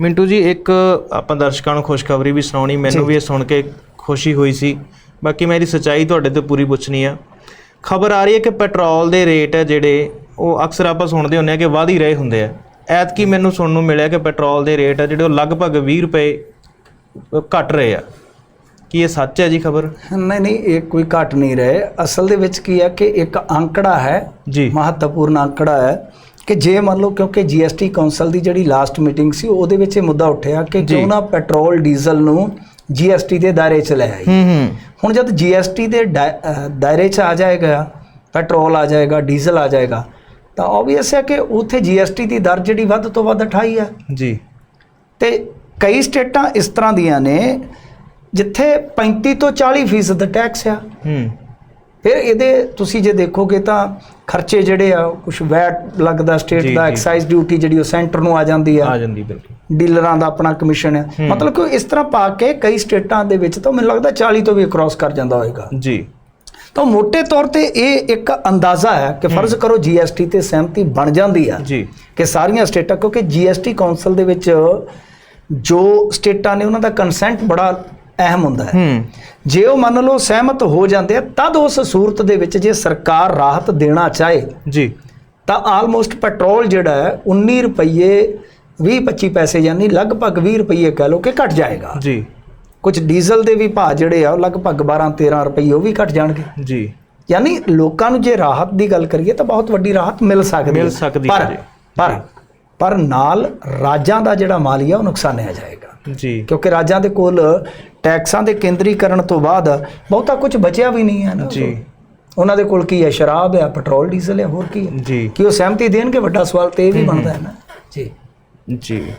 ਮਿੰਟੂ ਜੀ ਇੱਕ ਆਪਾਂ ਦਰਸ਼ਕਾਂ ਨੂੰ ਖੁਸ਼ਖਬਰੀ ਵੀ ਸੁਣਾਉਣੀ ਮੈਨੂੰ ਵੀ ਇਹ ਸੁਣ ਕੇ ਖੁਸ਼ੀ ਹੋਈ ਸੀ। ਬਾਕੀ ਮੈਂ ਇਹਦੀ ਸੱਚਾਈ ਤੁਹਾਡੇ ਤੋਂ ਪੂਰੀ ਪੁੱਛਣੀ ਆ। ਖਬਰ ਆ ਰਹੀ ਹੈ ਕਿ ਪੈਟਰੋਲ ਦੇ ਰੇਟ ਹੈ ਜਿਹੜੇ ਉਹ ਅਕਸਰ ਆਪਾਂ ਸੁਣਦੇ ਹੁੰਦੇ ਆ ਕਿ ਵਧ ਹੀ ਰਹੇ ਹੁੰਦੇ ਆ। ਐਤਕੀ ਮੈਨੂੰ ਸੁਣਨ ਨੂੰ ਮਿਲਿਆ ਕਿ ਪੈਟਰੋਲ ਦੇ ਰੇਟ ਆ ਜਿਹੜੇ ਉਹ ਲਗਭਗ 20 ਰੁਪਏ ਘਟ ਰਹੇ ਆ। ਕੀ ਇਹ ਸੱਚ ਹੈ ਜੀ ਖਬਰ? ਨਹੀਂ ਨਹੀਂ ਇਹ ਕੋਈ ਘਟ ਨਹੀਂ ਰਹੇ। ਅਸਲ ਦੇ ਵਿੱਚ ਕੀ ਹੈ ਕਿ ਇੱਕ ਅੰਕੜਾ ਹੈ ਜੀ। ਮਹੱਤਵਪੂਰਨ ਅੰਕੜਾ ਹੈ। ਕਿ ਜੇ ਮੰਨ ਲਓ ਕਿਉਂਕਿ ਜੀਐਸਟੀ ਕਾਉਂਸਲ ਦੀ ਜਿਹੜੀ ਲਾਸਟ ਮੀਟਿੰਗ ਸੀ ਉਹਦੇ ਵਿੱਚ ਇਹ ਮੁੱਦਾ ਉੱਠਿਆ ਕਿ। ਕਿਉਂ ਨਾ ਪੈਟਰੋਲ ਡੀਜ਼ਲ ਨੂੰ ਜੀਐਸਟੀ ਦੇ ਦਾਇਰੇ 'ਚ ਲੈ ਆਈ ਹੁਣ ਜਦ ਜੀਐਸਟੀ ਦੇ ਦਾਇਰੇ 'ਚ ਆ ਜਾਏਗਾ ਪੈਟਰੋਲ ਆ ਜਾਏਗਾ ਡੀਜ਼ਲ ਆ ਜਾਏਗਾ ਤਾਂ ਆਬਵੀਅਸ ਹੈ ਕਿ ਉੱਥੇ ਜੀਐਸਟੀ ਦੀ ਦਰ ਜਿਹੜੀ ਵੱਧ ਤੋਂ ਵੱਧ 28 ਹੈ ਜੀ। ਤੇ ਕਈ ਸਟੇਟਾਂ ਇਸ ਤਰ੍ਹਾਂ ਦੀਆਂ ਨੇ ਜਿੱਥੇ 35 ਤੋਂ 40% ਫੀਸਦ ਟੈਕਸ ਆ। ਹੂੰ। ਫਿਰ ਇਹਦੇ ਤੁਸੀਂ ਜੇ ਦੇਖੋਗੇ ਤਾਂ ਖਰਚੇ ਜਿਹੜੇ ਆ ਕੁਝ ਵੈਟ ਲੱਗਦਾ ਸਟੇਟ ਦਾ। ਐਕਸਾਈਜ਼ ਡਿਊਟੀ ਜਿਹੜੀ ਉਹ ਸੈਂਟਰ ਨੂੰ ਆ ਜਾਂਦੀ ਆ। ਆ ਜਾਂਦੀ ਬਿਲਕੁਲ। ਡੀਲਰਾਂ ਦਾ ਆਪਣਾ ਕਮਿਸ਼ਨ ਹੈ। ਮਤਲਬ ਕਿ ਇਸ ਤਰ੍ਹਾਂ ਪਾ ਕੇ ਕਈ ਸਟੇਟਾਂ ਦੇ ਵਿੱਚ ਤਾਂ ਮੈਨੂੰ ਲੱਗਦਾ 40 ਤੋਂ ਵੀ ਕ੍ਰਾਸ ਕਰ ਜਾਂਦਾ ਹੋਏਗਾ। ਜੀ। ਤਾਂ ਮੋٹے ਤੌਰ ਤੇ ਇਹ ਇੱਕ ਅੰਦਾਜ਼ਾ ਹੈ ਕਿ ਫਰਜ਼ ਕਰੋ ਜੀਐਸਟੀ ਤੇ ਸਹਿਮਤੀ ਬਣ ਜਾਂਦੀ ਆ ਜੀ। ਕਿ ਸਾਰੀਆਂ ਸਟੇਟਾਂ ਕਿਉਂਕਿ ਜੀਐਸਟੀ ਕਾਉਂਸਲ ਦੇ ਵਿੱਚ ਜੋ ਸਟੇਟਾਂ ਨੇ ਉਹਨਾਂ ਦਾ ਕੰਸੈਂਟ ਬੜਾ ਅਹਿਮ ਹੁੰਦਾ ਹੈ। ਜੇ ਉਹ ਮੰਨ ਲਓ ਸਹਿਮਤ ਹੋ ਜਾਂਦੇ ਆ ਤਦ ਉਸ ਸੂਰਤ ਦੇ ਵਿੱਚ ਜੇ ਸਰਕਾਰ ਰਾਹਤ ਦੇਣਾ ਚਾਹੇ ਜੀ। ਤਾਂ ਆਲਮੋਸਟ ਪੈਟਰੋਲ ਜਿਹੜਾ ਹੈ 19 ਰੁਪਏ 20 25 ਪੈਸੇ ਯਾਨੀ ਲਗਭਗ 20 ਰੁਪਏ ਕਹਿ ਲਓ ਕਿ ਘਟ ਜਾਏਗਾ। ਜੀ। ਕੁਝ ਡੀਜ਼ਲ ਦੇ ਵੀ ਭਾਅ ਜਿਹੜੇ ਆ ਉਹ ਲਗਭਗ 12 13 ਰੁਪਏ ਉਹ ਵੀ ਘਟ ਜਾਣਗੇ। ਜੀ। ਯਾਨੀ ਲੋਕਾਂ ਨੂੰ ਜੇ ਰਾਹਤ ਦੀ ਗੱਲ ਕਰੀਏ ਤਾਂ ਬਹੁਤ ਵੱਡੀ ਰਾਹਤ ਮਿਲ ਸਕਦੀ ਮਿਲ ਹੈ। ਸਕਦੀ ਪਰ ਹੈ ਜੀ। ਪਰ ਪਰ ਨਾਲ ਰਾਜਾਂ ਦਾ ਜਿਹੜਾ ਮਾਲੀਆ ਉਹ ਨੁਕਸਾਨਿਆ ਜਾਏਗਾ। ਜੀ। ਕਿਉਂਕਿ ਰਾਜਾਂ ਦੇ ਕੋਲ ਟੈਕਸਾਂ ਦੇ ਕੇਂਦਰੀਕਰਨ ਤੋਂ ਬਾਅਦ ਬਹੁਤਾ ਕੁਝ ਬਚਿਆ ਵੀ ਨਹੀਂ ਹੈ ਨਾ। ਜੀ। ਉਹਨਾਂ ਦੇ ਕੋਲ ਕੀ ਹੈ? ਸ਼ਰਾਬ ਹੈ ਪੈਟਰੋਲ ਡੀਜ਼ਲ ਹੈ ਹੋਰ ਕੀ ਹੈ? ਜੀ। ਕੀ ਉਹ ਸਹਿਮਤੀ ਦੇਣਗੇ? ਵੱਡਾ ਸਵਾਲ ਤੇ ਇਹ ਵੀ ਬਣਦਾ ਹੈ ਨਾ। ਜੀ। ਜੀ।